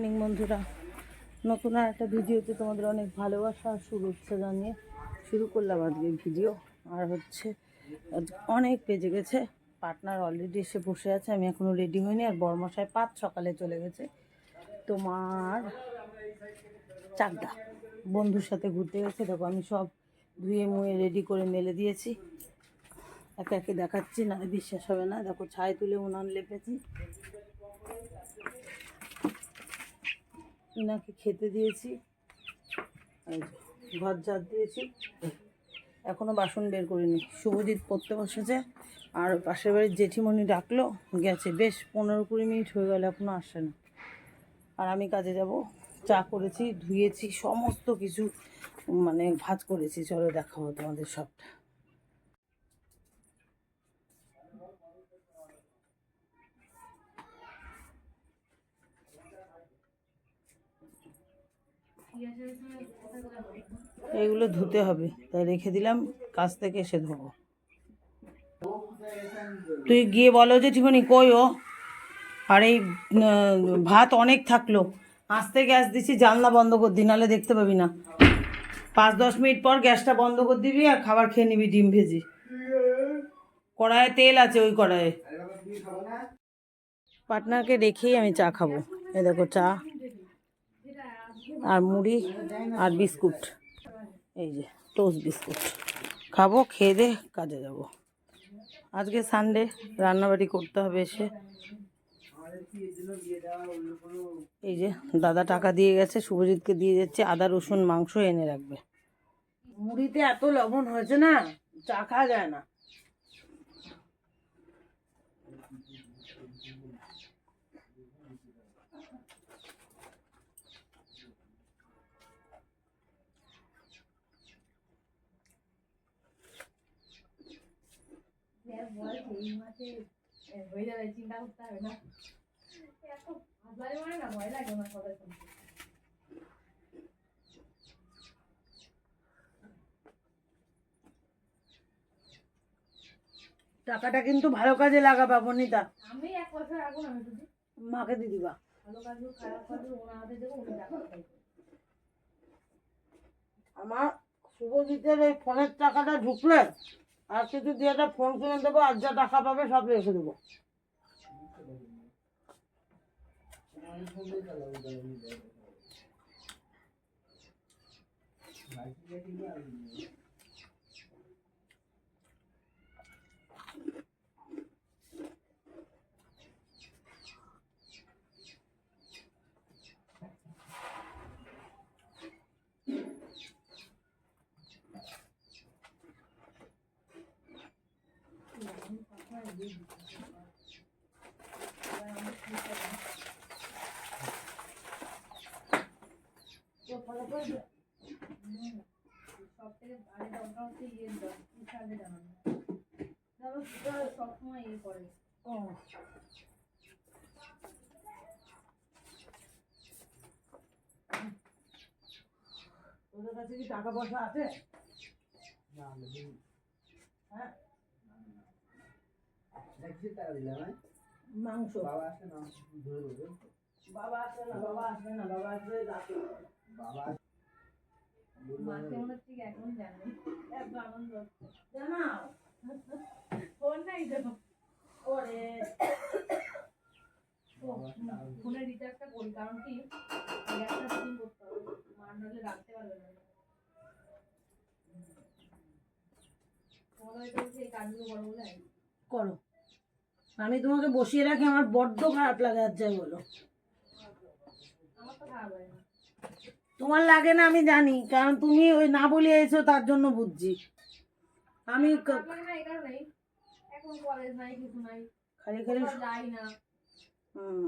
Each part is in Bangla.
মর্নিং বন্ধুরা। নতুন আর একটা ভিডিওতে তোমাদের অনেক ভালোবাসা আর শুভেচ্ছা জানিয়ে শুরু করলাম আজকের ভিডিও। আর হচ্ছে অনেক বেজে গেছে। পার্টনার অলরেডি এসে বসে আছে, আমি এখনও রেডি হইনি, আর বর্মশায় পাঁচ সকালে চলে গেছে। তোমার চাকদা, বন্ধুর সাথে ঘুরতে গেছে। দেখো, আমি সব ধুয়ে মুয়ে রেডি করে মেলে দিয়েছি। একে একে দেখাচ্ছি, না, বিশ্বাস হবে না। দেখো, ছাই তুলে উনান লেপেছি। ইনাকে খেতে দিয়েছি। ঘর ঝাড় দিয়েছি। এখনও বাসন বের করিনি। শুভজিৎ পড়তে বসেছে। আর পাশের বাড়ির জেঠিমণি ডাকলো, গেছে। বেশ, পনেরো কুড়ি মিনিট হয়ে গেল এখনও আসে না। আর আমি কাজে যাব। চা করেছি, ধুয়েছি, সমস্ত কিছু মানে ভাজ করেছি। চলো দেখাবো তোমাদের সবটা। এগুলো ধুতে হবে। তাই রেখে দিলাম, কাছ থেকে এসে ধোবো। তুই গিয়ে বলো যে ঠিকনি কই ও? আর এই ভাত অনেক থাকল। আস্তে গ্যাস দিছি, জানলা বন্ধ করে দি, নাহলে দেখতে পাবি না। পাঁচ দশ মিনিট পর গ্যাসটা বন্ধ করে দিবি আর খাবার খেয়ে নিবি ডিম ভেজি। কড়াইয়ে তেল আছে ওই কড়াইয়ে। পার্টনারকে রেখেই আমি চা খাব। এই দেখো চা। আর মুড়ি আর বিস্কুট। এই যে টোস্ট বিস্কুট। খাব, খেয়ে দে কাজে যাব। আজকে সানডে রান্নাবাড়ি করতে হবে এসে। এই যে, দাদা টাকা দিয়ে গেছে, শুভজিৎকে দিয়ে যাচ্ছে, আদা, রসুন, মাংস এনে রাখবে। মুড়িতে এত লবণ হয়েছে না, চা খাওয়া যায় না। টাকাটা কিন্তু ভালো কাজে লাগাবা বনিতা। আমি এক আগুন আমি শুধু মাকে দিয়ে দিবা। ভালো কাজ খারাপ কাজ দেবো উনি টাকা আমার শুভজিতের এই ফোনের টাকাটা ঢুকলে আর কিছু দিয়ে একটা ফোন কিনে দেবো আর যা টাকা পাবে সব রেখে দেবো। সব থেকে আগে দরকার হচ্ছে ইয়ের দর, তুষারে জানানো। ধরো তুষার সবসময় ইয়ে করে। ও তোদের কাছে কি টাকা পয়সা আছে? হ্যাঁ? মাংস। বাবা আসবে না বাবা আসবে না বাবা আসবে রাতে মাকে মনে হচ্ছে এখন জানে। এত আনন্দ হচ্ছে। জানাও। ফোন নাই তো। ওরে। ফোনের রিচার্জটা করি কারণ কি? গ্যাসটা শুরু করতে হবে। মার নাহলে রাখতে পারবে না তোমাদের হয়তো হচ্ছে এই কাজগুলো বড় বলে হয়। করো। আমি তোমাকে বসিয়ে রাখি আমার বড্ড খারাপ লাগে আর যাই বলো। তোমার লাগে না আমি জানি কারণ তুমি ওই না বলে এসো তার জন্য বুঝছি। আমি খালি খালি লাগে না এই কারণেই এখন কলেজ নাই কিছু নাই খালি খালি কোথাও যাই না হুম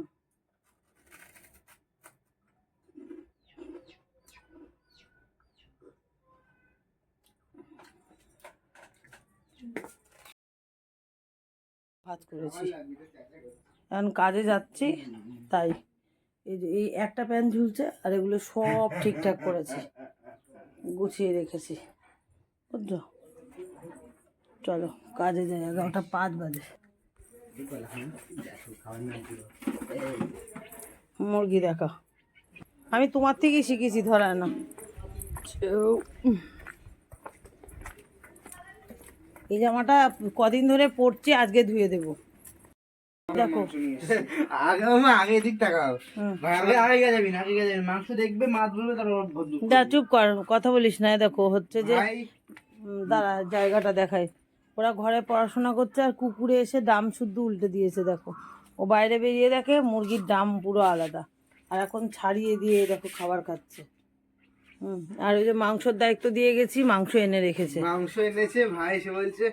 ভাত করেছি। এখন কাজে যাচ্ছি তাই। এই যে এই একটা প্যান ঝুলছে আর এগুলো সব ঠিকঠাক করেছি। গুছিয়ে রেখেছি। বুঝছ চলো কাজে যাই এগারোটা পাঁচ বাজে। মুরগি দেখা আমি তোমার থেকেই শিখেছি ধরা না। এই জামাটা কদিন ধরে পরছি আজকে ধুয়ে দেবো। দেখো। আগে দিক তাকাও। আগে আগে যাবি না আগে যাবি মাংস দেখবে মাছ বলবে তারপর যা চুপ কর কথা বলিস না। দেখো হচ্ছে যে দাঁড়া জায়গাটা দেখাই। ওরা ঘরে পড়াশোনা করছে আর কুকুরে এসে ডাম শুদ্ধ উল্টে দিয়েছে দেখো। ও বাইরে বেরিয়ে দেখে মুরগির ডাম পুরো আলাদা। আর এখন ছাড়িয়ে দিয়ে দেখো খাবার খাচ্ছে। আর ওই যে মাংসর দায়িত্ব দিয়ে গেছি মাংস এনে রেখেছে। মাংস এনেছে ভাই সে বলছে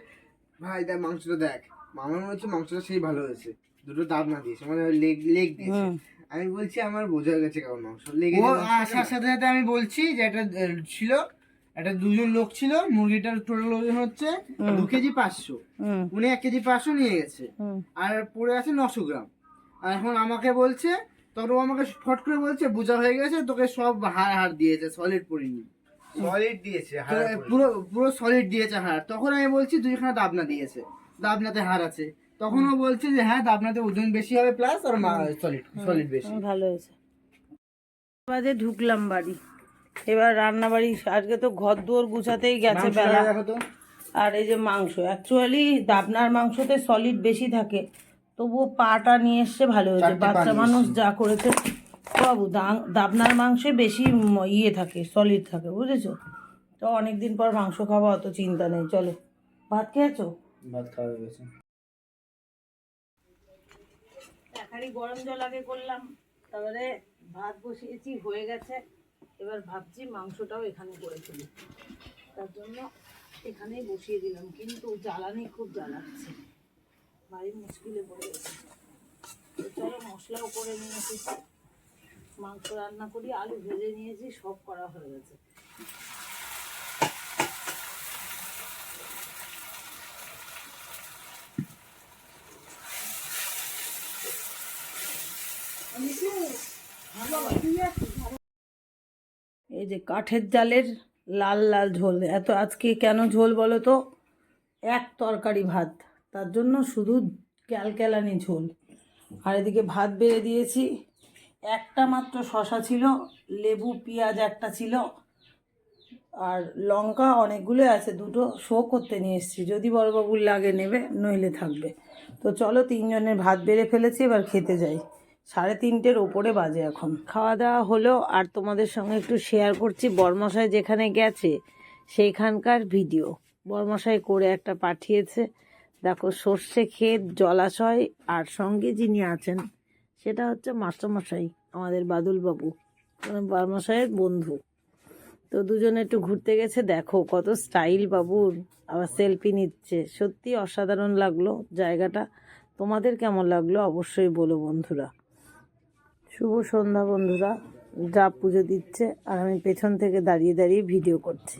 ভাই দেখ মাংসটা দেখ। মামার মনে হচ্ছে মাংসটা সেই ভালো হয়েছে দুটো দাব না দিয়েছে মানে লেগ লেগ দিয়েছে। আমি বলছি আমার বোঝা গেছে কেমন মাংস লেগে আসার সাথে সাথে আমি বলছি যে একটা ছিল একটা দুজন লোক ছিল মুরগিটার টোটাল ওজন হচ্ছে দু কেজি পাঁচশো। উনি এক কেজি পাঁচশো নিয়ে গেছে। আর পড়ে আছে নশো গ্রাম। আর এখন আমাকে বলছে তখন ও আমাকে ফট করে বলছে বোঝা হয়ে গেছে তোকে সব হাড় হাড় দিয়েছে সলিড পড়িনি সলিড দিয়েছে পুরো। পুরো সলিড দিয়েছে হাড়। তখন আমি বলছি দুইখানা দাবনা দিয়েছে দাবনাতে হাড় আছে। তখন ও বলছে যে হ্যাঁ দাবনাতে ওজন বেশি হবে প্লাস আর সলিড সলিড বেশি। ভালো হয়েছে। বাজে ঢুকলাম বাড়ি। এবার রান্না বাড়ি আজকে তো ঘর দুয়ার গুছাতেই গেছে বেলা। দেখো তো। আর এই যে মাংস অ্যাকচুয়ালি দাবনার মাংসতে সলিড বেশি থাকে। তবুও পাটা নিয়ে এসছে ভালো হয়েছে। বাচ্চা মানুষ যা করেছে বাবু দা- দাবনার মাংসে বেশি ইয়ে থাকে সলিড থাকে বুঝেছ? তো অনেকদিন পর মাংস খাওয়া অত চিন্তা নেই চলো। ভাত খেয়েছো? ভাত খাওয়া হয়ে গেছে। একারি গরম জল আগে করলাম তারপরে ভাত বসিয়েছি হয়ে গেছে। এবার ভাবছি মাংসটাও এখানে করে ফেলি। তার জন্য এখানেই বসিয়ে দিলাম কিন্তু জ্বালানি খুব জ্বালাচ্ছে। ভারী মুশকিলে পড়ে গেছে। চলো মশলাও করে নিয়েছি মাংস রান্না করি, আলু ভেজে নিয়েছি, সব করা হয়ে গেছে। এই যে কাঠের জালের লাল লাল ঝোল, এত আজকে কেন ঝোল বলো তো? এক তরকারি ভাত। তার জন্য শুধু ক্যালক্যালানি ঝোল। আর এদিকে ভাত বেড়ে দিয়েছি। একটা মাত্র শশা ছিল, লেবু, পেঁয়াজ একটা ছিল, আর লঙ্কা অনেকগুলো আছে, দুটো শো করতে নিয়ে এসেছি। যদি বড়বাবুর লাগে নেবে, নইলে থাকবে। তো চলো তিনজনের ভাত বেড়ে ফেলেছি, এবার খেতে যাই। সাড়ে তিনটের ওপরে বাজে এখন। খাওয়া দাওয়া হলো, আর তোমাদের সঙ্গে একটু শেয়ার করছি। বর্মশাই যেখানে গেছে, সেইখানকার ভিডিও বর্মশাই করে একটা পাঠিয়েছে। দেখো, সর্ষে ক্ষেত, জলাশয়, আর সঙ্গে যিনি আছেন, সেটা হচ্ছে মাস্টারমশাই, আমাদের বাদুলবাবু। মানে বর্মশাইয়ের বন্ধু। তো দুজনে একটু ঘুরতে গেছে, দেখো কত স্টাইল বাবুর। আবার সেলফি নিচ্ছে। সত্যি অসাধারণ লাগল জায়গাটা। তোমাদের কেমন লাগল অবশ্যই বলো বন্ধুরা। শুভ সন্ধ্যা বন্ধুরা। যা পুজো দিচ্ছে, আর আমি পেছন থেকে দাঁড়িয়ে দাঁড়িয়ে ভিডিও করছি।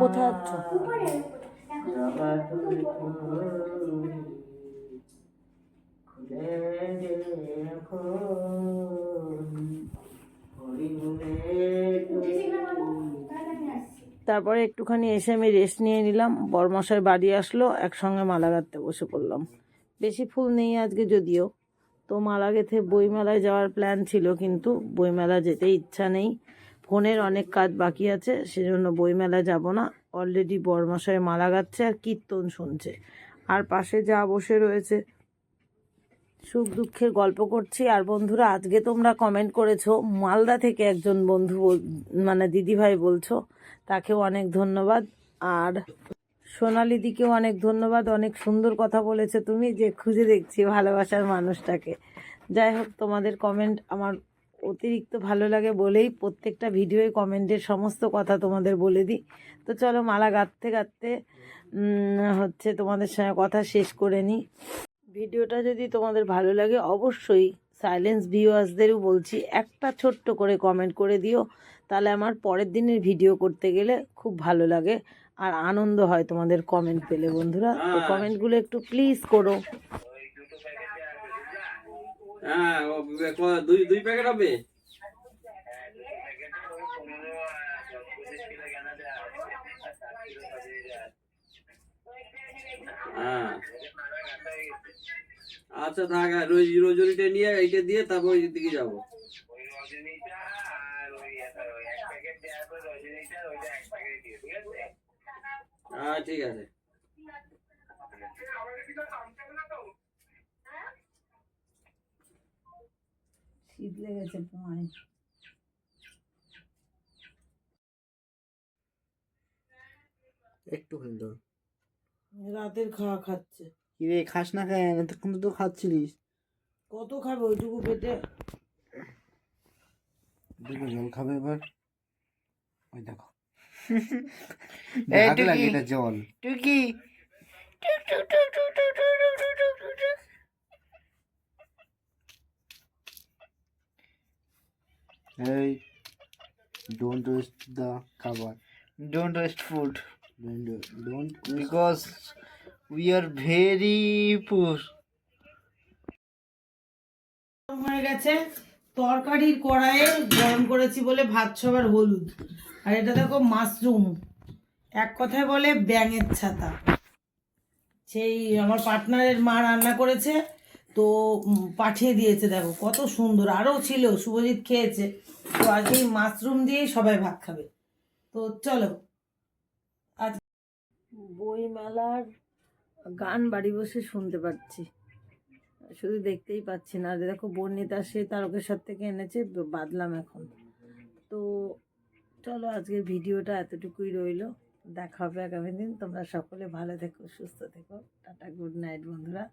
কোথায়? তারপরে একটুখানি এসে আমি রেস্ট নিয়ে নিলাম। বরমশাই বাড়ি আসলো একসঙ্গে মালা গাঁথতে বসে পড়লাম। বেশি ফুল নেই আজকে যদিও। তো মালা গেঁথে বইমেলায় যাওয়ার প্ল্যান ছিল, কিন্তু বইমেলা যেতে ইচ্ছা নেই। ফোনের অনেক কাজ বাকি আছে, সেজন্য বইমেলা যাব না। অলরেডি বরমশাই মালা গাচ্ছে আর কীর্তন শুনছে। আর পাশে যা বসে রয়েছে, সুখ দুঃখের গল্প করছি। আর বন্ধুরা, আজকে তোমরা কমেন্ট করেছ, মালদা থেকে একজন বন্ধু মানে দিদিভাই বলছো, তাকেও অনেক ধন্যবাদ। আর সোনালি দিকেও অনেক ধন্যবাদ, অনেক সুন্দর কথা বলেছে তুমি, যে খুঁজে দেখছি ভালোবাসার মানুষটাকে। যাই হোক, তোমাদের কমেন্ট আমার অতিরিক্ত ভালো লাগে বলেই প্রত্যেকটা ভিডিওয় কমেন্টের সমস্ত কথা তোমাদের বলে দিই। তো চলো মালা গাঁথতে গাঁথতে হচ্ছে তোমাদের সঙ্গে কথা শেষ করে নিই ভিডিওটা যদি তোমাদের ভালো লাগে অবশ্যই সাইলেন্স ভিউয়ার্সদেরও বলছি, একটা ছোট্ট করে কমেন্ট করে দিও। তাহলে আমার পরের দিনের ভিডিও করতে গেলে খুব ভালো লাগে। আর আনন্দ হয় তোমাদের কমেন্ট পেলে বন্ধুরা। তো কমেন্টগুলো একটু প্লিজ করো। হ্যাঁ দুই দুই প্যাকেট হবে? হ্যাঁ। আচ্ছা থাক আর রোজ রোজরিটা নিয়ে এইটা দিয়ে তারপর ওই দিকে যাব। হ্যাঁ ঠিক আছে। শীত লেগেছে পায়ে একটু খেলতে রাতের খাওয়া খাচ্ছে। কিরে খাস না কেন? এতক্ষণ তো তো খাচ্ছিলিস। কত খাবে ওইটুকু পেটে? দেখো জল খাবে এবার। ওই দেখো। এটা জল। টুকি। এই ডোন্ট ওয়েস্ট দ্য খাবার don't waste food don't because we are very poor হয়ে গেছে। তরকারির কড়াইয়ে গরম করেছি বলে ভাত সবার হলুদ। আর এটা দেখো মাশরুম। এক কথায় বলে ব্যাঙের ছাতা। সেই আমার পার্টনারের মা রান্না করেছে, তো পাঠিয়ে দিয়েছে দেখো, কত সুন্দর। আরও ছিল, শুভজিৎ খেয়েছে। তো আজকে মাশরুম দিয়েই সবাই ভাত খাবে। তো চলো, আজ বই মেলার গান বাড়ি বসে শুনতে পাচ্ছি। শুধু দেখতেই পাচ্ছি না। আর দেখো বর্ণিতা সে তারকেশ্বর থেকে এনেছে, বাদলাম এখন। তো চলো আজকের ভিডিওটা এতটুকুই রইল। দেখা হবে আগামী দিন। তোমরা সকলে ভালো থেকো, সুস্থ থেকো। টাটা, গুড নাইট, বন্ধুরা।